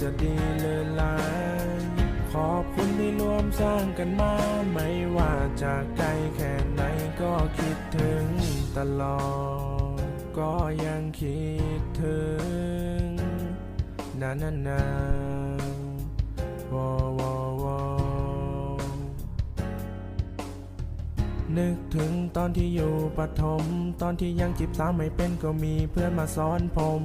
จะดีหรือร้ายขอบคุณที่ร่วมสร้างกันมา ไม่ว่าจะไกลแค่ไหนก็คิดถึงตลอด ก็ยังคิดถึงนานนานๆวอวอวอนึกถึงตอนที่อยู่ปฐม ตอนที่ยังจีบสาวไม่เป็นก็มีเพื่อนมาสอนผม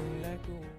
ง